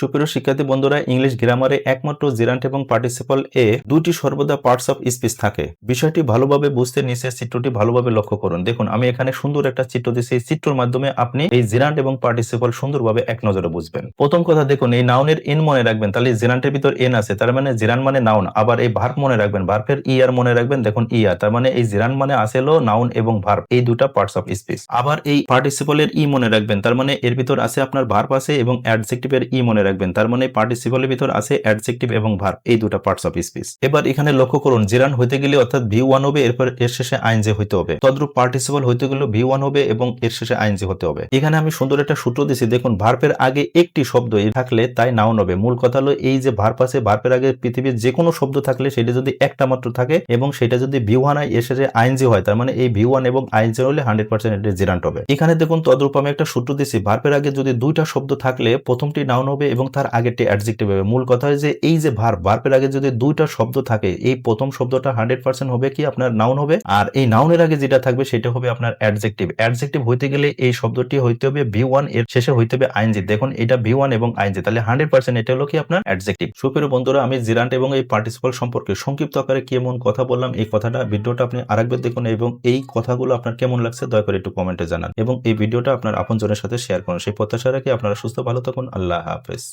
সুপ্রিয় শিক্ষার্থী বন্ধুরা ইংলিশ গ্রামারে একমাত্র জিরান্ট এবং পার্টিসিপাল এ দুটি সর্বদা পার্টস অফ স্পিচ থাকে। বিষয়টি ভালোভাবে বুঝতে নিচের চিত্রটি ভালোভাবে লক্ষ্য করুন। দেখুন, আমি এখানে সুন্দর একটা চিত্র দিচ্ছি এই চিত্রের মাধ্যমে আপনি এই জিরান্ট এবং পার্টিসিপল সুন্দরভাবে এক নজরে বুঝবেন। প্রথম কথা দেখুন, এই নাউনের এন মনে রাখবেন। তাহলে জিরান্টের ভিতর এন আছে, তার মানে জিরান মানে নাউন আবার এই ভার্ব মনে রাখবেন ভার্বের আর মনে রাখবেন। দেখুন ই আর তার মানে এই জিরান মানে আসেলো নাউন এবং ভার্ব এই দুটা পার্টস অফ স্পিচ আবার এই পার্টিসিপলের ই মনে রাখবেন, তার মানে এর ভিতর আছে আপনার ভার্ব আছে এবং অ্যাডজেক্টিভের ই মনে রাখবেন। তার মানে পার্টিসিপলের ভিতর আছে অ্যাডজেক্টিভ এবং ভার্ব এই দুটা পার্টস অফ স্পিচ এবার এখানে লক্ষ্য করুন, জিরান হইতে গেলে অর্থাৎ ভি ওয়ান হবে, এরপর এর শেষে আইনজে হইতে হবে। তদ্রূপ পার্টিসিপল হইতে গেলে ভি ওয়ান হবে এবং এর শেষে আইনজে হতে হবে। এখানে আমি সুন্দর একটা সূত্র দিছি, দেখুন ভার্বের আগে একটি শব্দ থাকলে তাই নাউন হবে। মূল কথা হলো এই যে ভার্প আছে ভার্বের আগে পৃথিবীর যে কোনো শব্দ থাকলে সেটা যদি একটা মাত্র থাকে এবং সেটা যদি ভি ওয়ান হয়, এর শেষে আইন আইনজি হয়, তার মানে এই ভি ওয়ান এবং আইন আইনজি হলে হান্ড্রেড পার্সেন্ট এটা জিরান্ট হবে। এখানে দেখুন তদ্রূপ আমি একটা সূত্র দিছি ভার্বের আগে যদি দুইটা শব্দ থাকলে প্রথমটি নাউন হবে এবং তার আগেরটি অ্যাডজেক্টিভ হবে। মূল কথা হয় যে এই যে ভার্ব ভার্বের আগে যদি দুইটা শব্দ থাকে, এই প্রথম শব্দটা হান্ড্রেড পার্সেন্ট হবে কি আপনার নাউন হবে? আর এই নাউনের আগে যেটা থাকবে সেটা হবে আপনার অ্যাডজেক্টিভ অ্যাডজেক্টিভ হইতে গেলে এই শব্দটি হইতে হবে ভি ওয়ানের শেষে হইতে হবে আইনজি দেখুন, এটা ভি ওয়ান এবং আইনজি তাহলে হান্ড্রেড পার্সেন্ট এটা হলো কি আপনার অ্যাডজেক্টিভ সুপের বন্ধুরা, আমি জিরান্ট এবং এই পার্টিসিপাল সম্পর্কে সংক্ষিপ্ত আকারে কেমন কথা বললাম, এই কথাটা, ভিডিওটা আপনি আরেকবার দেখুন এবং এই কথাগুলো আপনার কেমন লাগছে, দয়া করে একটু কমেন্টে জানান। এবং এই ভিডিওটা আপনার আপনজনের সাথে শেয়ার করুন। সেই প্রত্যাশা রাখি আপনারা সুস্থ, ভালো থাকুন। আল্লাহ হাফেজ।